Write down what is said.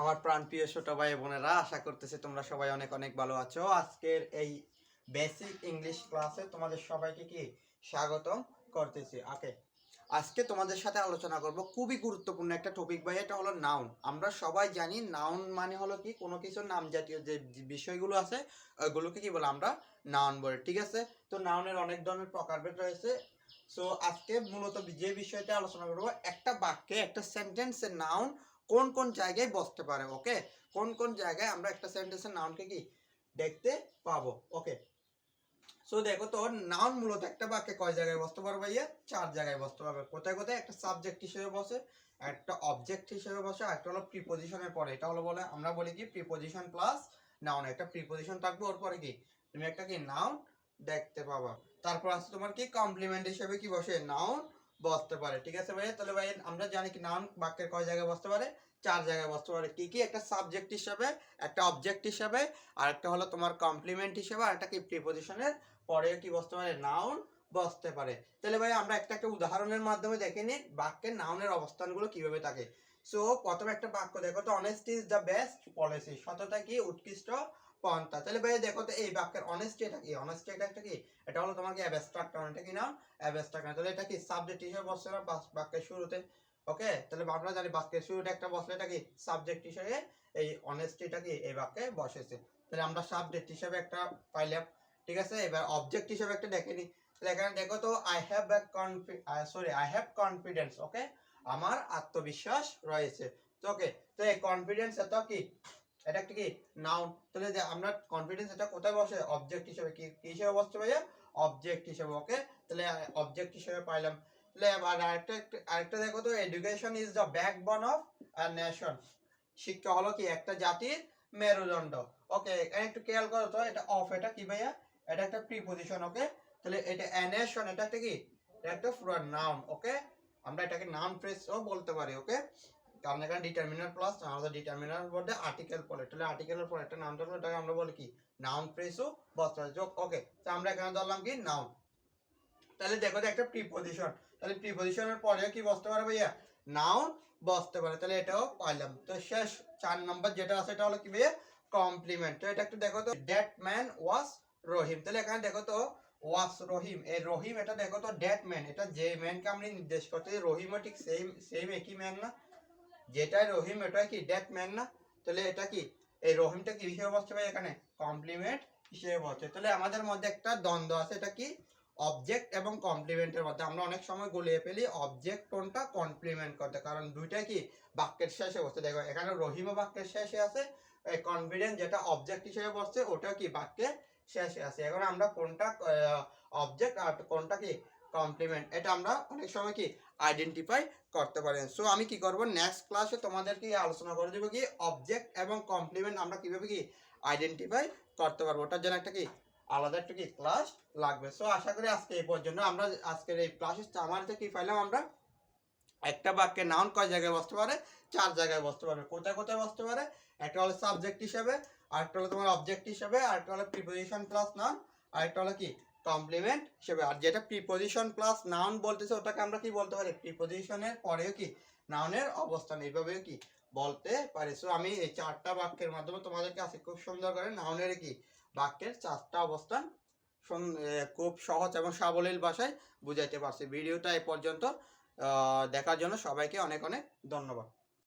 আমার প্রাণপ্রিয় ছোট ভাই বোনেরা, আশা করতেছি তোমরা সবাই অনেক অনেক ভালো আছো। আজকের এই বেসিক ইংলিশ ক্লাসে তোমাদের সবাইকে কি স্বাগত করতেছি? ওকে আজকে তোমাদের সাথে আলোচনা করব খুবই গুরুত্বপূর্ণ একটা টপিক ভাই, এটা হলো নাউন আমরা সবাই জানি নাউন মানে হলো কি? কোনো কিছুর নাম জাতীয় যে বিষয়গুলো আছে ওগুলোকে কি বলে আমরা নাউন বলে, ঠিক আছে? তো নাউনের অনেক ধরনের প্রকারভেদ রয়েছে। সো আজকে মূলত যে বিষয়টা আলোচনা করব, একটা বাক্যে, একটা সেন্টেন্সের নাউন কোন কোন জায়গায় বসতে পারে ওকে কোন কোন জায়গায় আমরা একটা সেন্টেন্সের নাউনকে কি দেখতে পাবো ওকে সো দেখো তো নাউন মূলত একটা বাক্যে কয় জায়গায় বসতে পারবে ভাইয়া? চার জায়গায় বসতে পারবে কোথায় কোথায়? একটা সাবজেক্ট হিসেবে বসে, একটা অবজেক্ট হিসেবে বসে একটা হলো প্রিপোজিশনের পরে। এটা হলো বলে, আমরা বলি কি প্রিপোজিশন প্লাস নাউন একটা প্রিপোজিশন থাকবে, ওর পরে কি? তুমি একটা কি নাউন দেখতে পাবা। তারপর আছে তোমার কি কমপ্লিমেন্ট হিসেবে কি বসে? নাউন বসতে পারে, ঠিক আছে ভাইয়া? তাহলে ভাই আমরা জানি কি নাউন বাক্যের কয় জায়গায় বসতে পারে? চার জায়গায় বসতে পারে। কি কি? একটা সাবজেক্ট হিসাবে, একটা অবজেক্ট হিসাবে, আর একটা হলো তোমার কমপ্লিমেন্ট হিসাবে, আর একটা কি প্রিপোজিশনের পরে কি বসতে পারে? নাউন বসতে পারে। তাহলে ভাই আমরা একটা একটা উদাহরণের মাধ্যমে দেখে নিই বাক্যের নাউনের অবস্থানগুলো কীভাবে থাকে। সো প্রথমে একটা বাক্য দেখো তো honesty is the best policy সততা কি? উৎকৃষ্ট। পন্থা। তাহলে ভাই দেখো তো এই বাক্যের অনেস্টি এটা কি? অনেস্টি এটা একটা কি? এটা হলো তোমার কি অ্যাবস্ট্রাক্ট এটা কি না? অ্যাবস্ট্রাক্ট তাহলে এটা কি? সাবজেক্ট হিসেবে বসছে না বাক্যের শুরুতে। ওকে তাহলে আমরা জানি বাক্যের শুরুতে একটা বসলে এটা কি? সাবজেক্ট হিসেবে এই অনেস্টিটা কি? এই বাক্যে বসেছে। তাহলে আমরা সাবজেক্ট হিসেবে একটা পাইলাম। ঠিক আছে? এবার অবজেক্ট হিসেবে একটা দেখে নিই তাহলে এখানে দেখো তো I have sorry I have confidence okay আমার আত্মবিশ্বাস রয়েছে। তো ওকে তো এই কনফিডেন্স এটা কি? এটা একটা কি? নাউন তাহলে যে আমরা কনফিডেন্স এটা কোথায় বসে? অবজেক্ট হিসেবে। কি হিসেবে বসছে ভাইয়া? অবজেক্ট হিসেবে ওকে তাহলে অবজেক্ট হিসেবে পাইলাম। তাহলে আরেকটা আরেকটা দেখো তো education is the backbone of a nation শিক্ষা হলো কি? একটা জাতির মেরুদণ্ড ওকে একটু খেয়াল করো তো, এটা অফ এটা কি ভাইয়া? এটা একটা প্রিপোজিশন ওকে তাহলে এটা অ্যানেশন এটা একটা কি? এটা একটা পুরো নাউন ওকে আমরা এটাকে নাউন ফ্রেজও বলতে পারি ওকে কারণ এখানে ডিটারমিনার প্লাস আমাদের ডিটারমিনার বলতে আর্টিকেল পরে তাহলে আর্টিকেলের পরে একটা নাউন ধরলে এটাকে আমরা বলি কি? নাউন ফ্রেজও বলতে পারি ওকে তো আমরা এখানে ধরলাম কি? নাউন তাহলে দেখো একটা প্রিপোজিশন তাহলে প্রিপোজিশনের পরে কি বসতে পারে ভাইয়া? নাউন বসতে পারে। তাহলে এটাও পাইলাম। তো শেষ চার নম্বর যেটা আছে, এটা হলো কি ভাইয়া? কমপ্লিমেন্ট তো এটা একটু দেখো তো। ড্যাট ম্যান ওয়াজ রহিম তাহলে এখানে দেখো তো ওয়াস রহিম এই রহিম এটা দেখো তো ড্যাট ম্যান এটা যে ম্যানকে আমরা নির্দেশ করতে রহিমও ঠিক সেম সেম একই ম্যান না। যেটাই রহিম, এটাই কি ড্যাট ম্যান না? তাহলে এটা কি? এই রহিমটা কি হিসেবে বসছে ভাই এখানে? কমপ্লিমেন্ট হিসেবে বসছে। তাহলে আমাদের মধ্যে একটা দ্বন্দ্ব আছে, এটা কি? অবজেক্ট এবং কমপ্লিমেন্টের মধ্যে। আমরা অনেক সময় গুলিয়ে ফেলি অবজেক্ট কোনটা কমপ্লিমেন্ট করতে কারণ দুইটাই কি? বাক্যের শেষে বসছে। দেখো, এখানে রহিমও বাক্যের শেষে আছে। কনফিডেন্স যেটা অবজেক্ট হিসেবে বসছে ওটা কি বাক্যের শেষে আছে। এখন আমরা কোনটা অবজেক্ট আর কোনটা কি? কমপ্লিমেন্ট এটা আমরা অনেক সময় কি আইডেন্টিফাই করতে পারি সো আমি কি করব? নেক্সট ক্লাসে তোমাদেরকে আলোচনা করে দেবো কি অবজেক্ট এবং কমপ্লিমেন্ট আমরা কীভাবে কি আইডেন্টিফাই করতে পারব। ওটার জন্য একটা কি আলাদা একটা কি ক্লাস লাগবে। সো আশা করি আজকে এই পর্যন্ত আমরা আজকের এই ক্লাসে আমার কি পাইলাম আমরা? একটা বাক্যে নাউন কয় জায়গায় বসতে পারে? চার জায়গায় বসতে পারে কোথায় কোথায় বসতে পারে? একটা হলো সাবজেক্ট হিসেবে, আরেকটা হলো তোমার অবজেক্ট হিসেবে, আরেকটা হলো প্রিপোজিশন প্লাস নাউন আরেকটা হলো কি কমপ্লিমেন্ট হিসেবে। আর যেটা প্রিপোজিশন প্লাস নাউন বলতেছে, ওটাকে আমরা কি বলতে পারি? প্রিপোজিশনের পরেও কি? নাউনের অবস্থান, এইভাবেও কি? বলতে পারি। সো আমি এই চারটা বাক্যের মাধ্যমে তোমাদেরকে আজকে খুব সুন্দর করে নাউনের কি? বাক্যের চারটা অবস্থান খুব সহজ এবং সাবলীল ভাষায় বুঝাইতে পারছি। ভিডিওটা এ পর্যন্ত দেখার জন্য সবাইকে অনেক অনেক ধন্যবাদ।